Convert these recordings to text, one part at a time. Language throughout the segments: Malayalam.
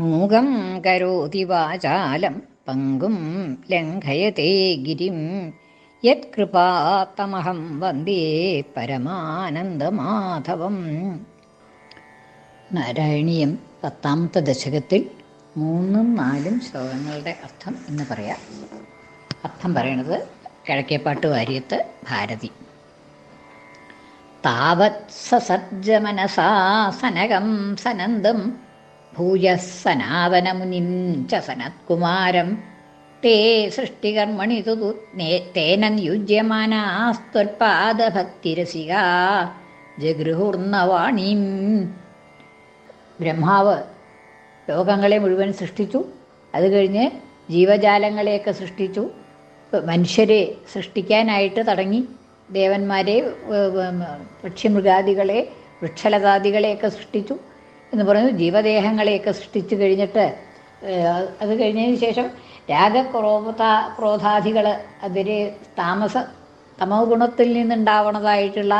മൂകം കരോതി വാചാലം പങ്കും ലംഘയത്തെ ഗിരിം. യത്കൃപാത്തമഹം വന്ദേ പരമാനന്ദമാധവം. നാരായണീയം പത്താമത്തെ ദശകത്തിൽ മൂന്നും നാലും ശ്ലോകങ്ങളുടെ അർത്ഥം എന്ന് പറയാം. അർത്ഥം പറയണത് കിഴക്കേപ്പാട്ട് വാര്യത്ത് ഭാരതി. താവത് സസജ്ജമനസാ സനകം സനന്ദം ഭൂയഃ സനാതനമുനിം ച സനത്കുമാരം തേ സൃഷ്ടികർമ്മണി തു തേന യുജ്യമാനാസ്ത്വൽപാദഭക്തിരസിക ജഗൃഹൂർണവാണീം. ബ്രഹ്മാവ് ലോകങ്ങളെ മുഴുവൻ സൃഷ്ടിച്ചു. അത് കഴിഞ്ഞ് ജീവജാലങ്ങളെയൊക്കെ സൃഷ്ടിച്ചു. മനുഷ്യരെ സൃഷ്ടിക്കാനായിട്ട് തുടങ്ങി. ദേവന്മാരെ പക്ഷിമൃഗാദികളെ വൃക്ഷലതാദികളെയൊക്കെ സൃഷ്ടിച്ചു. എന്ന് പറഞ്ഞു ജീവദേഹങ്ങളെയൊക്കെ സൃഷ്ടിച്ചു കഴിഞ്ഞിട്ട് അത് കഴിഞ്ഞതിന് ശേഷം രാഗക്രോധ ക്രോധാദികൾ അതിരെ താമസ തമോ ഗുണത്തിൽ നിന്നുണ്ടാവണതായിട്ടുള്ള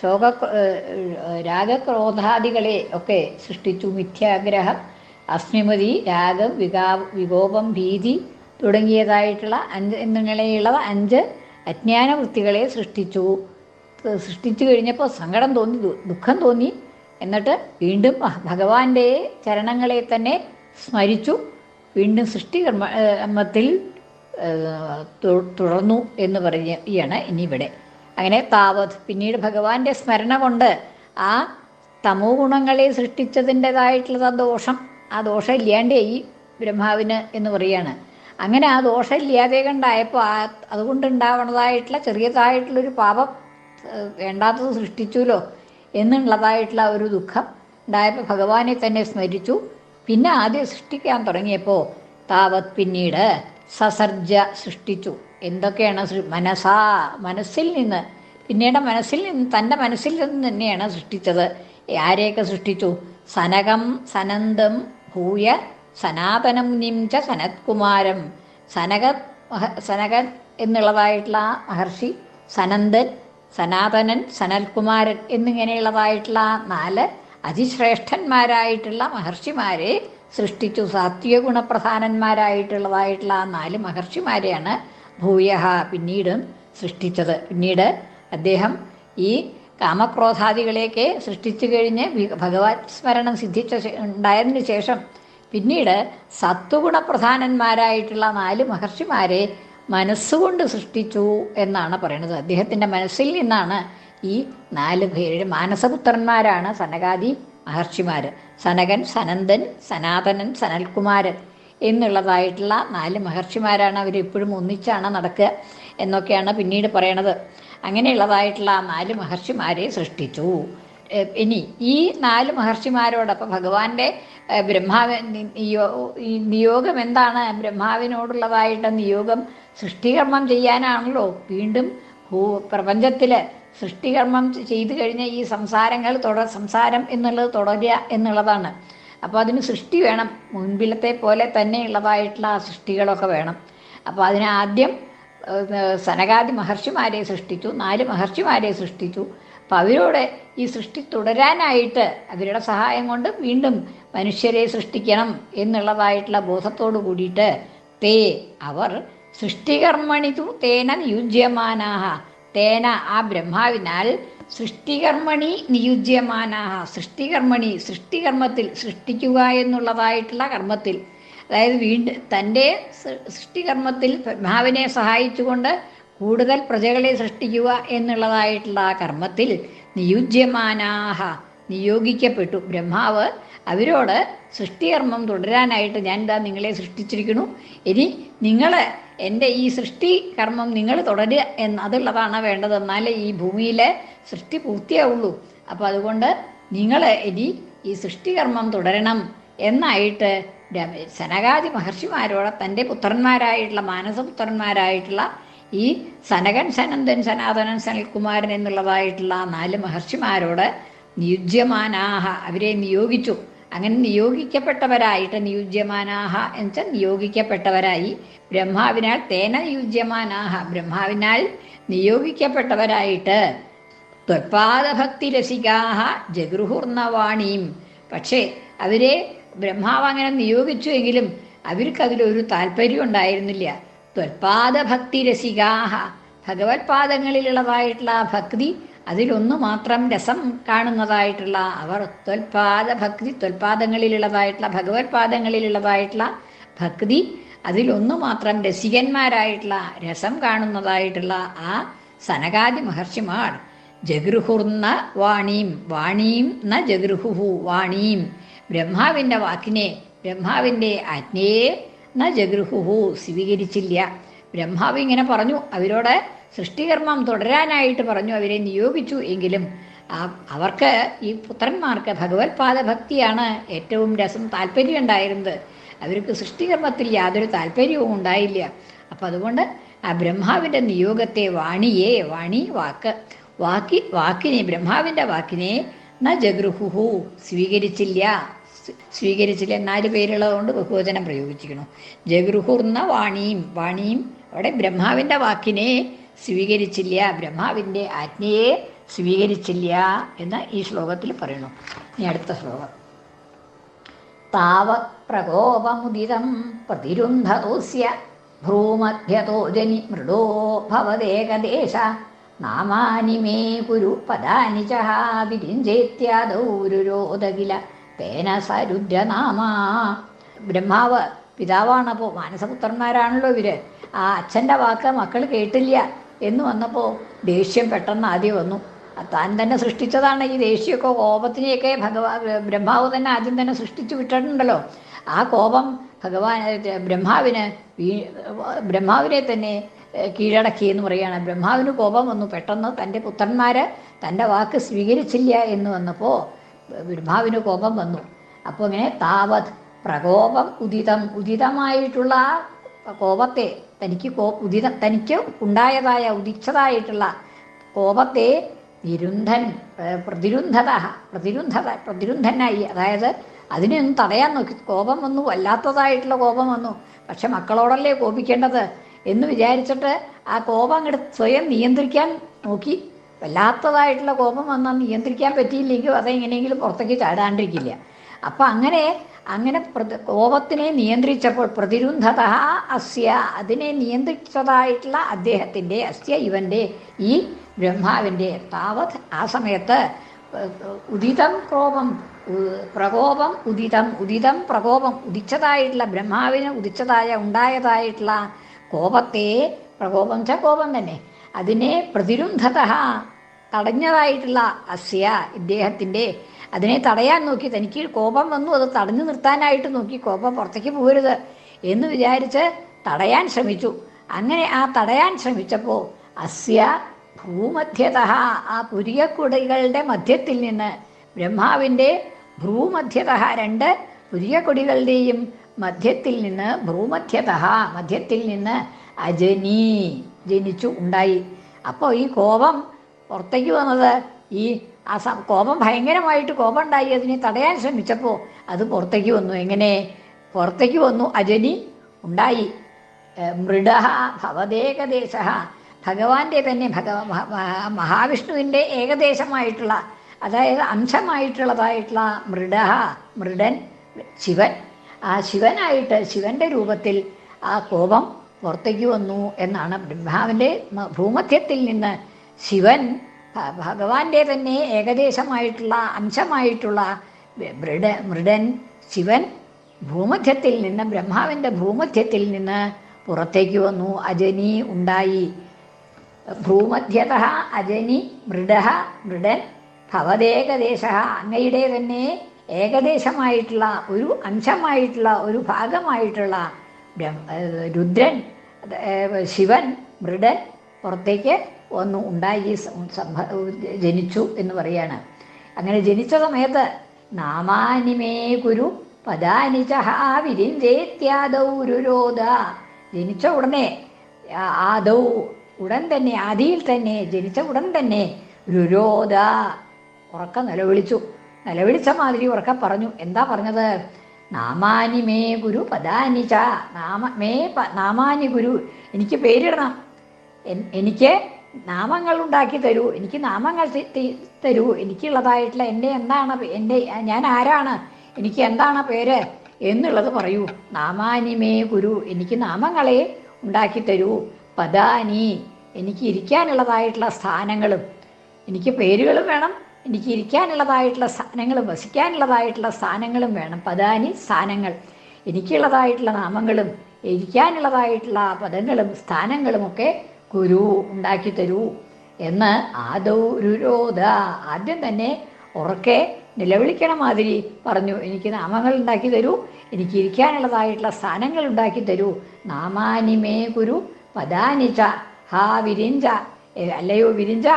ശോക രാഗക്രോധാദികളെ ഒക്കെ സൃഷ്ടിച്ചു. മിഥ്യാഗ്രഹം അസ്മിമതി രാഗം വികാ വികോപം ഭീതി തുടങ്ങിയതായിട്ടുള്ള അഞ്ച് എന്നിങ്ങനെയുള്ള അഞ്ച് അജ്ഞാനവൃത്തികളെ സൃഷ്ടിച്ചു. സൃഷ്ടിച്ചു കഴിഞ്ഞപ്പോൾ സങ്കടം തോന്നി ദുഃഖം തോന്നി. എന്നിട്ട് വീണ്ടും ഭഗവാന്റെ ചരണങ്ങളെ തന്നെ സ്മരിച്ചു. വീണ്ടും സൃഷ്ടികർമ്മത്തിൽ കർമ്മത്തിൽ തുടർന്നു എന്ന് പറയുകയാണ് ഇനി ഇവിടെ അങ്ങനെ താവത് പിന്നീട് ഭഗവാന്റെ സ്മരണ കൊണ്ട് ആ തമോ ഗുണങ്ങളെ സൃഷ്ടിച്ചതിന്റെതായിട്ടുള്ള ദോഷം ആ ദോഷം ഇല്ലാണ്ടേ ഈ ബ്രഹ്മാവിന് എന്ന് പറയാണ് അങ്ങനെ ആ ദോഷം ഇല്ലാതെ കണ്ടായപ്പോൾ ആ അതുകൊണ്ടുണ്ടാവണതായിട്ടുള്ള ചെറിയതായിട്ടുള്ളൊരു പാപം വേണ്ടാത്തത് സൃഷ്ടിച്ചുല്ലോ. എന്നുള്ളതായിട്ടുള്ള ഒരു ദുഃഖം. ഉണ്ടായപ്പോൾ ഭഗവാനെ തന്നെ സ്മരിച്ചു. പിന്നെ ആദ്യം സൃഷ്ടിക്കാൻ തുടങ്ങിയപ്പോൾ താവത് പിന്നീട് സസർജ സൃഷ്ടിച്ചു. എന്തൊക്കെയാണ് മനസാ മനസ്സിൽ നിന്ന് പിന്നീട് മനസ്സിൽ നിന്ന് തന്റെ മനസ്സിൽ നിന്ന് തന്നെയാണ് സൃഷ്ടിച്ചത്. ആരെയൊക്കെ സൃഷ്ടിച്ചു? സനകം സനന്തം ഭൂയ സനാതനം നിംച സനത്കുമാരം. സനക സനകൻ എന്നുള്ളതായിട്ടുള്ള മഹർഷി സനന്ദൻ സനാതനൻ സനൽകുമാരൻ എന്നിങ്ങനെയുള്ളതായിട്ടുള്ള നാല് അതിശ്രേഷ്ഠന്മാരായിട്ടുള്ള മഹർഷിമാരെ സൃഷ്ടിച്ചു. സാത്വിക ഗുണപ്രധാനന്മാരായിട്ടുള്ളതായിട്ടുള്ള ആ നാല് മഹർഷിമാരെയാണ് ഭൂയഹ പിന്നീടും സൃഷ്ടിച്ചത്. പിന്നീട് അദ്ദേഹം ഈ കാമക്രോധാദികളെയൊക്കെ സൃഷ്ടിച്ചു കഴിഞ്ഞ് ഭഗവാൻ സ്മരണം സിദ്ധിച്ച ഉണ്ടായതിന് ശേഷം പിന്നീട് സത്വഗുണപ്രധാനന്മാരായിട്ടുള്ള നാല് മഹർഷിമാരെ മനസ്സുകൊണ്ട് സൃഷ്ടിച്ചു എന്നാണ് പറയുന്നത്. അദ്ദേഹത്തിന്റെ മനസ്സിൽ നിന്നാണ് ഈ നാല് പേര് മാനസപുത്രന്മാരാണ് സനകാദി മഹർഷിമാർ സനകൻ സനന്ദൻ സനാതനൻ സനൽകുമാരൻ എന്നുള്ളതായിട്ടുള്ള നാല് മഹർഷിമാരാണ് അവരെപ്പോഴും ഒന്നിച്ചാണ് നടക്കുക എന്നൊക്കെയാണ് പിന്നീട് പറയണത്. അങ്ങനെയുള്ളതായിട്ടുള്ള ആ നാല് മഹർഷിമാരെ സൃഷ്ടിച്ചു. ഇനി ഈ നാല് മഹർഷിമാരോടൊപ്പം ഭഗവാന്റെ ബ്രഹ്മാവ് നിയോഗം എന്താണ്? ബ്രഹ്മാവിനോടുള്ളതായിട്ട് നിയോഗം സൃഷ്ടികർമ്മം ചെയ്യാനാണല്ലോ. വീണ്ടും ഭൂ പ്രപഞ്ചത്തിൽ സൃഷ്ടികർമ്മം ചെയ്തു കഴിഞ്ഞ ഈ സംസാരങ്ങൾ തുടർ സംസാരം എന്നുള്ളത് തുടരുക എന്നുള്ളതാണ്. അപ്പോൾ അതിന് സൃഷ്ടി വേണം. മുൻപിലത്തെ പോലെ തന്നെയുള്ളതായിട്ടുള്ള ആ സൃഷ്ടികളൊക്കെ വേണം. അപ്പോൾ അതിനാദ്യം സനകാദി മഹർഷിമാരെ സൃഷ്ടിച്ചു നാല് മഹർഷിമാരെ സൃഷ്ടിച്ചു. അപ്പം അവരോട് ഈ സൃഷ്ടി തുടരാനായിട്ട് അവരുടെ സഹായം കൊണ്ട് വീണ്ടും മനുഷ്യരെ സൃഷ്ടിക്കണം എന്നുള്ളതായിട്ടുള്ള ബോധത്തോടു കൂടിയിട്ട് തേ അവർ സൃഷ്ടികർമ്മണിതു തേന നിയുജ്യമാനാഹ. തേന ആ ബ്രഹ്മാവിനാൽ സൃഷ്ടികർമ്മണി നിയുജ്യമാനാഹ. സൃഷ്ടികർമ്മണി സൃഷ്ടികർമ്മത്തിൽ സൃഷ്ടിക്കുക എന്നുള്ളതായിട്ടുള്ള കർമ്മത്തിൽ. അതായത് വീണ്ടും തന്റെ സൃഷ്ടികർമ്മത്തിൽ ബ്രഹ്മാവിനെ സഹായിച്ചുകൊണ്ട് കൂടുതൽ പ്രജകളെ സൃഷ്ടിക്കുക എന്നുള്ളതായിട്ടുള്ള ആ കർമ്മത്തിൽ നിയുജ്യമാനാഹ നിയോഗിക്കപ്പെട്ടു. ബ്രഹ്മാവ് അവരോട് സൃഷ്ടികർമ്മം തുടരാനായിട്ട് ഞാൻ എന്താ നിങ്ങളെ സൃഷ്ടിച്ചിരിക്കുന്നു. ഇനി നിങ്ങൾ എന്റെ ഈ സൃഷ്ടി കർമ്മം നിങ്ങൾ തുടരുക എന്ന് അതുള്ളതാണ് വേണ്ടത്. എന്നാലേ ഈ ഭൂമിയിൽ സൃഷ്ടി പൂർത്തിയാവുള്ളൂ. അപ്പോൾ അതുകൊണ്ട് നിങ്ങൾ ഇനി ഈ സൃഷ്ടികർമ്മം തുടരണം എന്നായിട്ട് സനകാദി മഹർഷിമാരോട് തന്റെ പുത്രന്മാരായിട്ടുള്ള മാനസപുത്രന്മാരായിട്ടുള്ള ഈ സനകൻ സനന്ദൻ സനാതനൻ സനൽകുമാരൻ എന്നുള്ളതായിട്ടുള്ള നാല് മഹർഷിമാരോട് നിയുജ്യമാനാഹ അവരെ നിയോഗിച്ചു. അങ്ങനെ നിയോഗിക്കപ്പെട്ടവരായിട്ട് നിയുജ്യമാനാഹ എന്നുവെച്ചാൽ നിയോഗിക്കപ്പെട്ടവരായി. ബ്രഹ്മാവിനാൽ തേന നിയുജ്യമാനാഹ ബ്രഹ്മാവിനാൽ നിയോഗിക്കപ്പെട്ടവരായിട്ട്. ത്വപാദഭക്തി രസികാഹ ജഗൃഹുർണവാണിയും പക്ഷേ അവരെ ബ്രഹ്മാവ് അങ്ങനെ നിയോഗിച്ചു എങ്കിലും അവർക്ക് അതിലൊരു താല്പര്യം ഉണ്ടായിരുന്നില്ല ത്വൽപാദ ഭക്തി രസികാഹ ഭഗവത് പാദങ്ങളിലുള്ളതായിട്ടുള്ള ആ ഭക്തി അതിലൊന്നു മാത്രം രസം കാണുന്നതായിട്ടുള്ള അവർ ത്വൽപാദ ഭക്തി ത്വൽപാദങ്ങളിലുള്ളതായിട്ടുള്ള ഭഗവത് പാദങ്ങളിലുള്ളതായിട്ടുള്ള ഭക്തി അതിലൊന്നു മാത്രം രസികന്മാരായിട്ടുള്ള രസം കാണുന്നതായിട്ടുള്ള ആ സനകാദി മഹർഷിമാർ. ജഗൃഹുർന്ന വാണീം വാണീം ന ജഗൃഹു വാണീം. ബ്രഹ്മാവിന്റെ വാക്കിനെ ബ്രഹ്മാവിന്റെ ആജ്ഞയെ ന ജഗൃഹുഹു സ്വീകരിച്ചില്ല. ബ്രഹ്മാവ് ഇങ്ങനെ പറഞ്ഞു. അവരോട് സൃഷ്ടികർമ്മം തുടരാനായിട്ട് പറഞ്ഞു. അവരെ നിയോഗിച്ചു എങ്കിലും അവർക്ക് ഈ പുത്രന്മാർക്ക് ഭഗവത് പാദഭക്തിയാണ് ഏറ്റവും രസം താല്പര്യം ഉണ്ടായിരുന്നത്. അവർക്ക് സൃഷ്ടികർമ്മത്തിൽ യാതൊരു താല്പര്യവും ഉണ്ടായില്ല. അപ്പം അതുകൊണ്ട് ആ ബ്രഹ്മാവിന്റെ നിയോഗത്തെ വാണിയെ വാണി വാക്ക്. വാക്കി വാക്കിനെ ബ്രഹ്മാവിന്റെ വാക്കിനെ ന ജഗൃഹുഹു സ്വീകരിച്ചില്ല. സ്വീകരിച്ചില്ല. നാല് പേരുള്ളതുകൊണ്ട് ബഹുവചനം പ്രയോഗിച്ചിരിക്കുന്നു. ജഗൃഹുർന്ന വാണിയും വാണിയും അവിടെ ബ്രഹ്മാവിന്റെ വാക്കിനെ സ്വീകരിച്ചില്ല. ബ്രഹ്മാവിന്റെ ആജ്ഞയെ സ്വീകരിച്ചില്ല എന്ന് ഈ ശ്ലോകത്തിൽ പറയുന്നു. ഇനി അടുത്ത ശ്ലോകം. താവത് പ്രകോപമുദിതം പ്രതിരുന്ധതോസ്യ ഭ്രൂമധ്യതോ ജനി മൃഡോ ഭവദേകദേശ നാമാനി മേ കുരു പദാനി ച തേന സരുദ്രനാമാ. ബ്രഹ്മാവ് പിതാവാണ് അപ്പോൾ മാനസപുത്രന്മാരാണല്ലോ ഇവർ. ആ അച്ഛന്റെ വാക്ക് മക്കൾ കേട്ടില്ല എന്ന് വന്നപ്പോൾ ദേഷ്യം പെട്ടെന്ന് ആദ്യം വന്നു. താൻ തന്നെ സൃഷ്ടിച്ചതാണ് ഈ ദേഷ്യമൊക്കെ കോപത്തിനെയൊക്കെ ഭഗവാ ബ്രഹ്മാവ് തന്നെ ആദ്യം തന്നെ സൃഷ്ടിച്ചു വിട്ടിട്ടുണ്ടല്ലോ. ആ കോപം ഭഗവാൻ ബ്രഹ്മാവിന് ബ്രഹ്മാവിനെ തന്നെ കീഴടക്കി എന്ന് പറയുകയാണ് ബ്രഹ്മാവിന് കോപം വന്നു. പെട്ടെന്ന് തന്റെ പുത്രന്മാർ തന്റെ വാക്ക് സ്വീകരിച്ചില്ല എന്ന് വന്നപ്പോൾ ബ്രഹ്മാവിന് കോപം വന്നു. അപ്പോൾ ഇങ്ങനെ താവത് പ്രകോപം ഉദിതം ഉദിതമായിട്ടുള്ള കോപത്തെ തനിക്ക് കോ ഉദിത തനിക്ക് ഉണ്ടായതായ ഉദിച്ചതായിട്ടുള്ള കോപത്തെ നിരുന്ധൻ പ്രതിരുന്ധത പ്രതിരുന്ധത പ്രതിരുന്ധനായി അതായത് അതിനെയൊന്നും തടയാൻ നോക്കി. കോപം വന്നു വല്ലാത്തതായിട്ടുള്ള കോപം വന്നു. പക്ഷെ മക്കളോടല്ലേ കോപിക്കേണ്ടത് എന്ന് വിചാരിച്ചിട്ട് ആ കോപം അങ്ങോട്ട് സ്വയം നിയന്ത്രിക്കാൻ നോക്കി. വല്ലാത്തതായിട്ടുള്ള കോപം വന്നാൽ നിയന്ത്രിക്കാൻ പറ്റിയില്ലെങ്കിൽ അതെങ്ങനെയെങ്കിലും പുറത്തേക്ക് ചാടാണ്ടിരിക്കില്ല. അപ്പം അങ്ങനെ അങ്ങനെ കോപത്തിനെ നിയന്ത്രിച്ചപ്പോൾ പ്രതിരുന്ധത അസ്യ അതിനെ നിയന്ത്രിച്ചതായിട്ടുള്ള അദ്ദേഹത്തിന്റെ അസ്യ ഇവന്റെ ഈ ബ്രഹ്മാവിന്റെ താവത് ആ സമയത്ത് ഉദിതം കോപം പ്രകോപം ഉദിതം ഉദിതം പ്രകോപം ഉദിച്ചതായിട്ടുള്ള ബ്രഹ്മാവിന് ഉദിച്ചതായ ഉണ്ടായതായിട്ടുള്ള കോപത്തെ പ്രകോപം വെച്ചാൽ കോപം തന്നെ. അതിനെ പ്രതിരുന്ധത തടഞ്ഞതായിട്ടുള്ള അസ്യ ഇദ്ദേഹത്തിന്റെ അതിനെ തടയാൻ നോക്കി തനിക്ക് കോപം വന്നു അത് തടഞ്ഞു നിർത്താനായിട്ട് നോക്കി കോപം പുറത്തേക്ക് പോരുത് എന്ന് വിചാരിച്ച് തടയാൻ ശ്രമിച്ചു. അങ്ങനെ ആ തടയാൻ ശ്രമിച്ചപ്പോൾ അസ്യ ഭൂമധ്യത ആ പുരിയക്കുടികളുടെ മധ്യത്തിൽ നിന്ന് ബ്രഹ്മാവിന്റെ ഭ്രൂമധ്യത രണ്ട് പുരിയക്കൊടികളുടെയും മധ്യത്തിൽ നിന്ന് ഭ്രൂമധ്യത മധ്യത്തിൽ നിന്ന് അജനി ജനിച്ചു ഉണ്ടായി. അപ്പോൾ ഈ കോപം പുറത്തേക്ക് വന്നത് ഈ ആ കോപം ഭയങ്കരമായിട്ട് കോപം ഉണ്ടായി. അതിനെ തടയാൻ ശ്രമിച്ചപ്പോൾ അത് പുറത്തേക്ക് വന്നു. എങ്ങനെ? പുറത്തേക്ക് വന്നു അജനി ഉണ്ടായി. മൃഡ ഭവദേകദേശ. ഭഗവാന്റെ തന്നെ ഭഗവ മഹ- മഹാവിഷ്ണുവിന്റെ ഏകദേശമായിട്ടുള്ള അതായത് അംശമായിട്ടുള്ളതായിട്ടുള്ള മൃഡ മൃഡൻ ശിവൻ. ആ ശിവനായിട്ട് ശിവന്റെ രൂപത്തിൽ ആ കോപം പുറത്തേക്ക് വന്നു എന്നാണ് ബ്രഹ്മാവിന്റെ ഭൂമധ്യത്തിൽ നിന്ന് ശിവൻ ഭഗവാന്റെ തന്നെ ഏകദേശമായിട്ടുള്ള അംശമായിട്ടുള്ള മൃഡ മൃഡൻ ശിവൻ ഭൂമധ്യത്തിൽ നിന്ന് ബ്രഹ്മാവിന്റെ ഭൂമധ്യത്തിൽ നിന്ന് പുറത്തേക്ക് വന്നു. അജനി ഉണ്ടായി. ഭൂമധ്യത അജനി മൃഡ മൃഡൻ ഭവതേകദേശ അങ്ങയുടെ തന്നെ ഏകദേശമായിട്ടുള്ള ഒരു അംശമായിട്ടുള്ള ഒരു ഭാഗമായിട്ടുള്ള രുദ്രൻ ശിവൻ മൃഡൻ പുറത്തേക്ക് ഒന്ന് ഉണ്ടായി സംഭ ജനിച്ചു എന്ന് പറയാണ്. അങ്ങനെ ജനിച്ച സമയത്ത് നാമാനിമേ ഗുരു പദാനി ചഹാവിരിഞ്ചേത്യാദൗരുരോധ ജനിച്ച ഉടനെ ആദൗ ഉടൻ തന്നെ ആദിയിൽ തന്നെ ജനിച്ച ഉടൻ തന്നെ രുരോധ ഉറക്ക നിലവിളിച്ചു. നിലവിളിച്ച മാതിരി ഉറക്ക പറഞ്ഞു. എന്താ പറഞ്ഞത്? നാമാനി മേ ഗുരു പദാനി ച. നാമ മേ നാമാനി ഗുരു. എനിക്ക് പേരിടണം. എനിക്ക് നാമങ്ങൾ ഉണ്ടാക്കി തരൂ. എനിക്ക് നാമങ്ങൾ തരൂ. എനിക്കുള്ളതായിട്ടുള്ള എന്റെ എന്താണ് എന്റെ ഞാൻ ആരാണ്? എനിക്ക് എന്താണ് പേര്? എന്നുള്ളത് പറയൂ. നാമാനിമേ ഗുരു. എനിക്ക് നാമങ്ങളെ ഉണ്ടാക്കി തരൂ. പദാനി. എനിക്ക് ഇരിക്കാനുള്ളതായിട്ടുള്ള സ്ഥാനങ്ങളും. എനിക്ക് പേരുകളും വേണം. എനിക്ക് ഇരിക്കാനുള്ളതായിട്ടുള്ള സ്ഥാനങ്ങളും വസിക്കാനുള്ളതായിട്ടുള്ള സ്ഥാനങ്ങളും വേണം. പദാനി സ്ഥാനങ്ങൾ എനിക്കുള്ളതായിട്ടുള്ള നാമങ്ങളും ഇരിക്കാനുള്ളതായിട്ടുള്ള പദങ്ങളും സ്ഥാനങ്ങളുമൊക്കെ ഗുരു ഉണ്ടാക്കി തരൂ എന്ന് ആദൗ ആദ്യം തന്നെ ഉറക്കെ നിലവിളിക്കണ മാതിരി പറഞ്ഞു. എനിക്ക് നാമങ്ങൾ ഉണ്ടാക്കി തരൂ എനിക്ക് ഇരിക്കാനുള്ളതായിട്ടുള്ള സ്ഥാനങ്ങൾ ഉണ്ടാക്കി തരൂ. നാമാനിമേ ഗുരു പദാനിച്ച ഹാ വിരിഞ്ച അല്ലയോ വിരിഞ്ച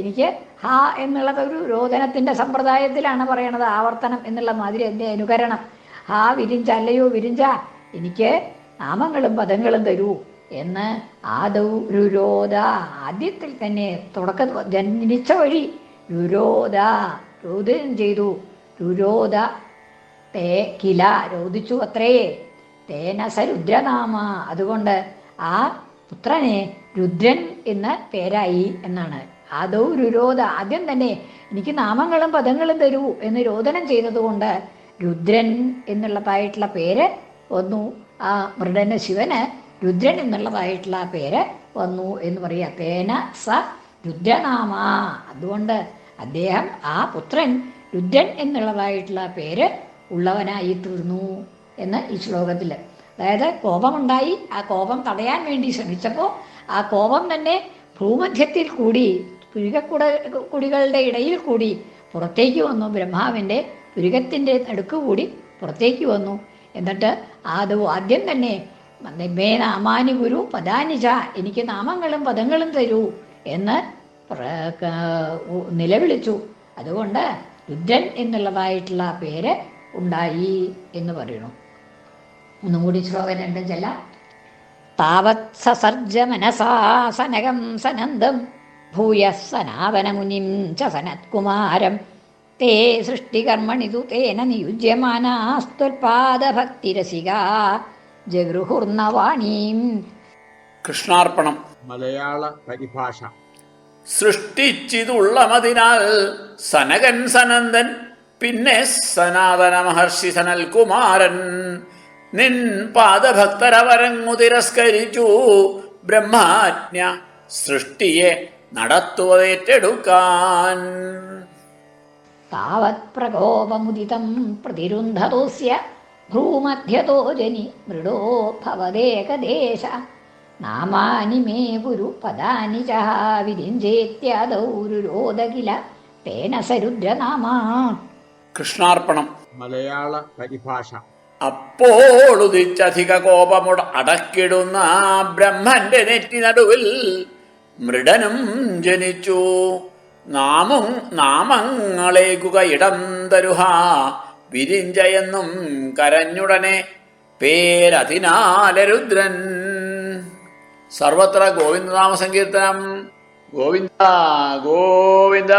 എനിക്ക് ഹാ എന്നുള്ളത് ഒരു രോദനത്തിന്റെ സമ്പ്രദായത്തിലാണ് പറയണത്. ആവർത്തനം എന്നുള്ള മാതിരി എന്റെ അനുകരണം. ഹാ വിരിഞ്ച അല്ലയോ? വിരിഞ്ച എനിക്ക് നാമങ്ങളും പദങ്ങളും തരൂ എന്ന് ആദൗ രുരോധ ആദ്യത്തിൽ തന്നെ തുടക്ക ജനിച്ച വഴി രുരോധ രോദനം ചെയ്തു. രുരോധ തേ കില രോദിച്ചു അത്രേ. തേന സ രുദ്രനാമ. അതുകൊണ്ട് ആ പുത്രനെ രുദ്രൻ എന്ന പേരായി എന്നാണ്. ആദൗ രുരോധ ആദ്യം തന്നെ എനിക്ക് നാമങ്ങളും പദങ്ങളും തരൂ എന്ന് രോദനം ചെയ്തതുകൊണ്ട് രുദ്രൻ എന്നുള്ളതായിട്ടുള്ള പേര് വന്നു. ആ മൃഡന് ശിവന് രുദ്രൻ എന്നുള്ളതായിട്ടുള്ള പേര് വന്നു എന്ന് പറയുക തേന സ രുദ്രനാമ. അതുകൊണ്ട് അദ്ദേഹം ആ പുത്രൻ രുദ്രൻ എന്നുള്ളതായിട്ടുള്ള പേര് ഉള്ളവനായി തീർന്നു എന്ന് ഈ ശ്ലോകത്തിൽ. അതായത് കോപമുണ്ടായി. ആ കോപം തടയാൻ വേണ്ടി ശ്രമിച്ചപ്പോൾ ആ കോപം തന്നെ ഭൂമധ്യത്തിൽ കൂടി പുരുകക്കുട കുടികളുടെ ഇടയിൽ കൂടി പുറത്തേക്ക് വന്നു. ബ്രഹ്മാവിന്റെ പുരുകത്തിന്റെ നടുക്ക് കൂടി പുറത്തേക്ക് വന്നു. എന്നിട്ട് അത് ആദ്യം തന്നെ മേ നാമാനി ഗുരു പദാനിച എനിക്ക് നാമങ്ങളും പദങ്ങളും തരൂ എന്ന് നിലവിളിച്ചു. അതുകൊണ്ട് രുദ്രൻ എന്നുള്ളതായിട്ടുള്ള പേര് ഉണ്ടായി എന്ന് പറയുന്നു. ഒന്നും കൂടി ശ്ലോകം രണ്ടും ചെല്ലാം. താവത് സസർജ മനസാ സനകം സനന്ദം ഭൂയ സനാവനമുനിം ച സനത്കുമാരം തേ സൃഷ്ടികർമ്മണി തു തേന നിയുജ്യമാനാസ്ത്വൽപാദഭക്തിരസിക ജഗൃഹുർണവാണീം കൃഷ്ണാർപ്പണം. മലയാള പരിഭാഷ. സൃഷ്ടിച്ചിതുള്ളമതിനാൽ സനകൻ സനന്ദൻ പിന്നെ സനാതന മഹർഷി സനൽകുമാരൻ. നിൻ പാദഭക്തരവരങ്ങു തിരസ്കരിച്ചു ബ്രഹ്മാജ്ഞ സൃഷ്ടിയെ നടത്തുവതേറ്റെടുക്കാൻ. താവത് പ്രകോപമുദിതം പ്രതിരുന്ധതോസ്യ ഭ്രൂമധ്യതോ ജനി മൃഡോ ഭവദേകദേശ. നാമാനി മേ ഗുരു പദാനി ച തേന സരുദ്രനാമ. കൃഷ്ണാർപ്പണം. മലയാള പരിഭാഷ. അപ്പോളുദിച്ചധിക കോപമുട അടക്കിടുന്ന ബ്രഹ്മന്റെ നെറ്റി നടുവിൽ മൃഡനും ജനിച്ചു. നാമം നാമങ്ങളേകുക ഇടം തരുഹ. വിരിഞ്ചയെന്നും കരഞ്ഞുടനെ പേരതിനാലരുദ്രൻ സർവത്ര ഗോവിന്ദനാമ സങ്കീർത്തനം. ഗോവിന്ദ ഗോവിന്ദ.